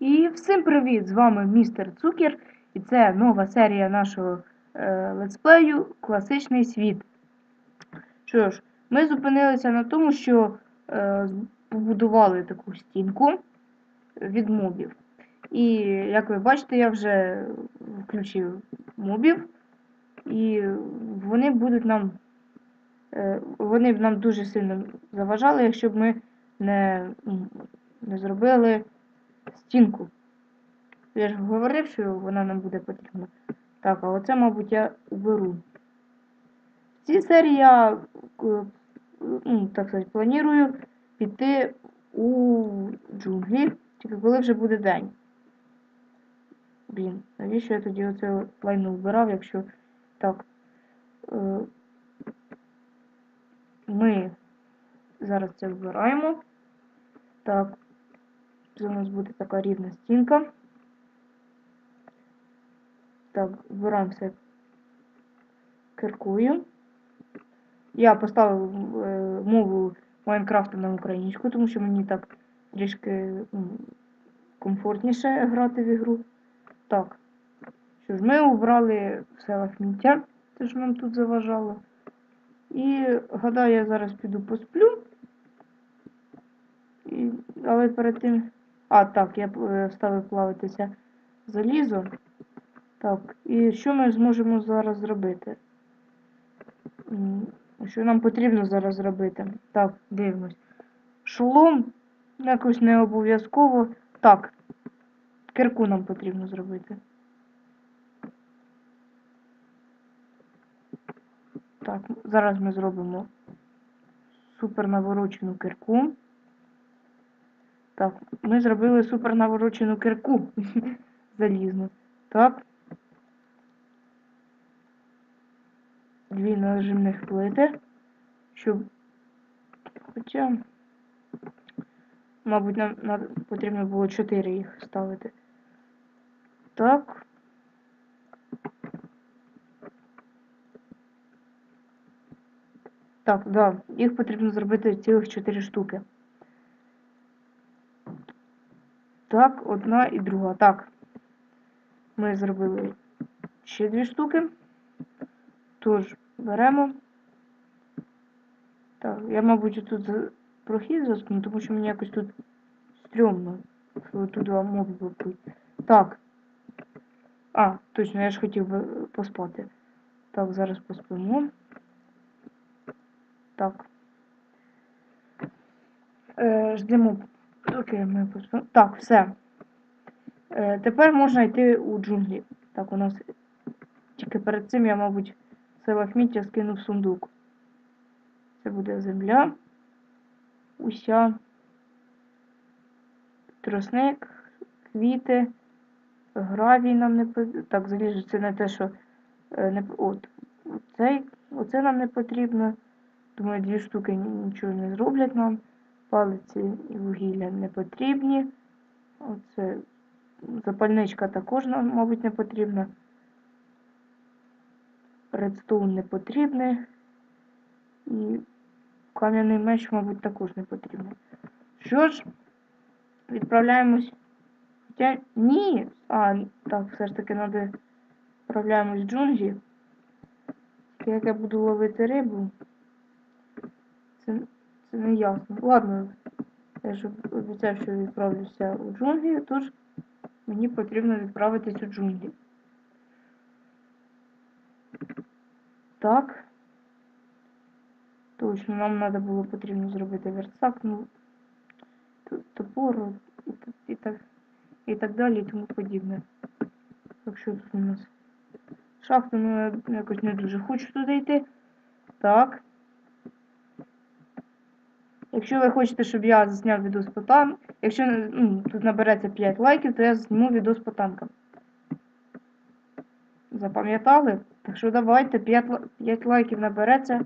І всім привіт! З вами містер Цукер, і це нова серія нашого е, летсплею Класичний світ. Що ж, ми зупинилися на тому, що е, побудували таку стінку від мобів. І як ви бачите, я вже включив мобів, і вони будуть нам. е, Вони б нам дуже сильно заважали, якщо б ми не, не зробили стінку. Я ж говорив, що вона нам буде потрібна. Так, а оце, мабуть, я уберу. В цій серії я е, ну, так сказати, планую піти у джунглі, тільки коли вже буде день. Блін, навіщо я тоді оце лайно вбирав, якщо так. Е, Ми зараз це вбираємо. Так, це у нас буде така рівна стінка. Так, вбираємо все киркою. Я поставив е, мову Майнкрафта на українську, тому що мені так трішки комфортніше грати в ігру. Так. Що ж, ми обрали все лахміття, те, що нам тут заважало. І гадаю, я зараз піду посплю. І, але перед тим. А, так, я е, вставив плавитися залізо. Так, і що ми зможемо зараз зробити? Що нам потрібно зараз зробити? Так, дивимось. Шолом якось не обов'язково. Так, кирку нам потрібно зробити. Так, зараз ми зробимо супер наворочену кирку. Так, ми зробили супер наворочену кирку залізну. Так. Дві нажимних плити, щоб. Хоча, мабуть, нам потрібно було чотири їх ставити. Так. Так, да, їх потрібно зробити цілих чотири штуки. Так, одна і друга. Так. Ми зробили ще дві штуки. Тож, беремо. Так, я, мабуть, тут прохід заскну, тому що мені якось тут стрьомно. Тут два моби. Так. А, точно, я ж хотів би поспати. Так, зараз поспимо. Так. Е, ждемо Окей, ми поспимо. Так, все. Е, тепер можна йти у джунглі. Так, у нас тільки перед цим я, мабуть, це лахміття скину в сундук. Це буде земля. Уся. Тросник, квіти, гравій нам не потрібно. Так, заліжу, це не те, що е, не от. Оцей, оце нам не потрібно. Думаю, дві штуки нічого не зроблять нам. Палиці і вугілля не потрібні. Оце запальничка також нам, мабуть, не потрібна. Редстоун не потрібний. І кам'яний меч, мабуть, також не потрібен. Що ж, відправляємось. Хоча ні. А, так, все ж таки треба відправляємось в джунглі. Як я буду ловити рибу. Це це не ясно. Ладно, я ж обіцяв, що відправлюся у джунглі, тож мені потрібно відправитись у джунглі. Так. Точно, нам треба було потрібно зробити верстак, ну топор і, і так і так далі і тому подібне. Так що тут у нас шахта, ну я якось не дуже хочу туди йти. Так. Якщо ви хочете, щоб я зняв відос по танкам, якщо ну, тут набереться 5 лайків, то я зніму відос по танкам. Запам'ятали? Так що давайте 5 5 лайків набереться,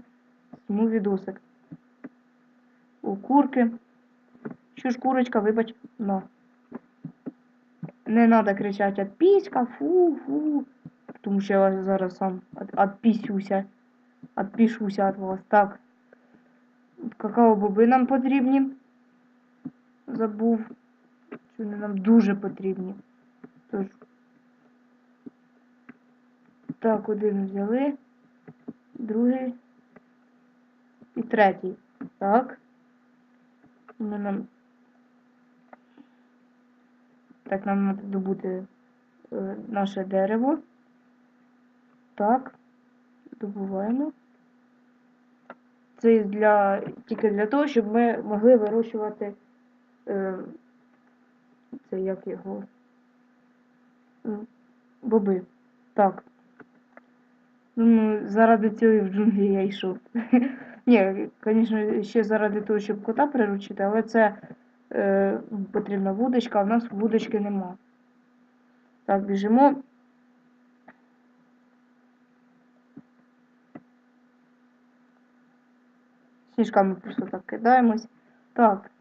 зніму відосик. У курки. Що ж курочка, вибач, на. Не треба кричати «Отпіська, фу, фу. Тому що я зараз сам відпісюся. Відпішуся від вас. Так. Какао боби нам потрібні. Забув. Що вони нам дуже потрібні. Тож. Так, один взяли. Другий. І третій. Так. Вони нам. Так, нам треба добути е, наше дерево. Так. Добуваємо. Це для, тільки для того, щоб ми могли вирощувати е, це як його боби. Так. Ну, заради цього і в джунглі я йшов. Ні, звісно, ще заради того, щоб кота приручити, але це е, потрібна вудочка, а в нас вудочки нема. Так, біжимо. Сніжками просто так кидаємось. Так.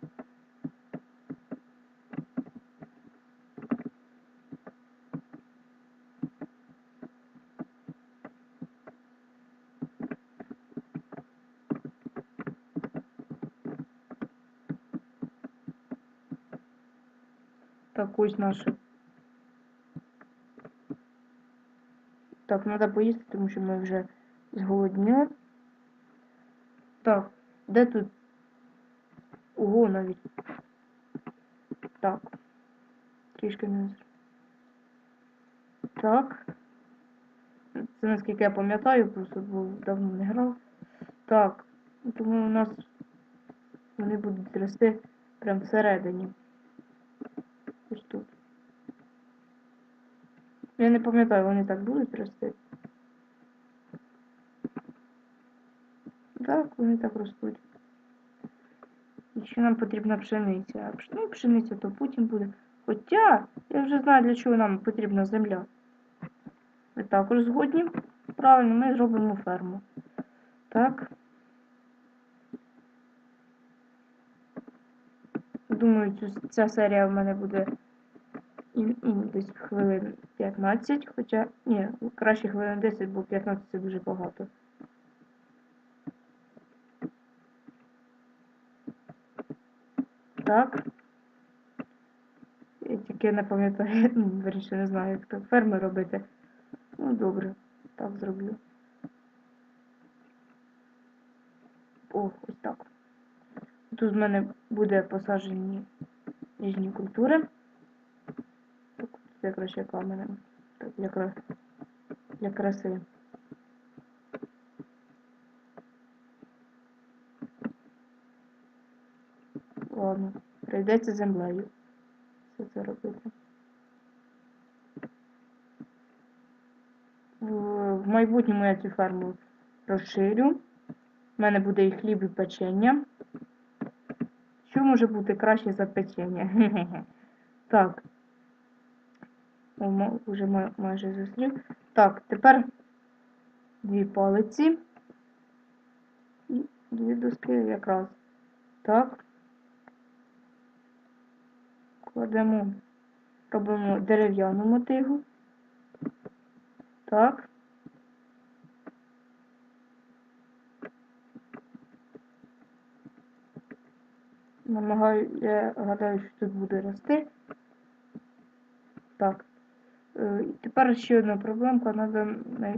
Так, ось наше. Так, треба поїсти, тому що ми вже зголодніли. Так, Де тут? Ого, навіть. Так. Трішки не. Так. Це наскільки я пам'ятаю, просто бо давно не грав. Так. Тому у нас вони будуть рости прямо всередині. Ось тут. Я не пам'ятаю, вони так будуть рости. Так, вони так ростуть. І ще нам потрібна пшениця. Ну, пшениця то потім буде. Хоча я вже знаю, для чого нам потрібна земля. Ви також згодні? Правильно, ми зробимо ферму. Так. Думаю, ця серія в мене буде і, і десь хвилин 15, хоча, ні, краще хвилин 10, бо 15 це дуже багато. Так. Я тільки не пам'ятаю, ну, не знаю, як так ферми робити. Ну, добре, так зроблю. О, ось так. Тут в мене буде посаджені різні культури. Так, це краще камера. Так, для краси. Ладно, прийдеться землею. Все це робити. В майбутньому я цю ферму розширю. У мене буде і хліб, і печення. Що може бути краще за печення? Так. Уже майже зустрів. Так, тепер дві палиці. І дві доски якраз. Так. Кладемо, робимо дерев'яну мотигу. Так. Намагаю, я гадаю, що тут буде рости. Так. Е, Тепер ще одна проблемка. Надо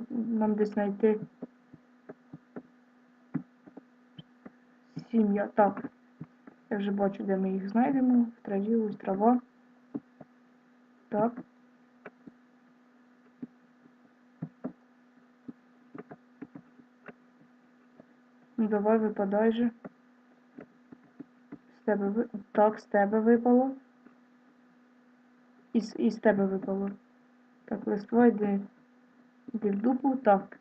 нам десь знайти сім'я. Так. Я вже бачу, де ми їх знайдемо. В траві, ось трава. Так. Ну давай випадай же. З тебе ви... Так, з тебе випало. І з, і з тебе випало. Так, листва йди. Йди в дупу. Так.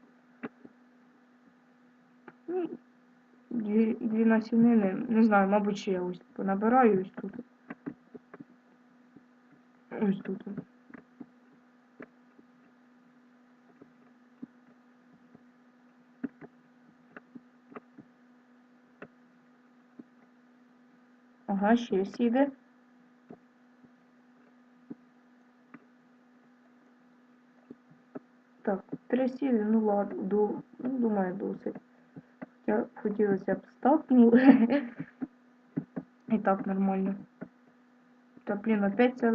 Дві, дві насінини. Не знаю, мабуть, ще я ось понабираю ось тут. Ось тут. Ага, ще сіде. Так, три сіли, ну ладно, ну, думаю, досить. Хоча хотілося б стак, ну і так нормально. Та блін, опять це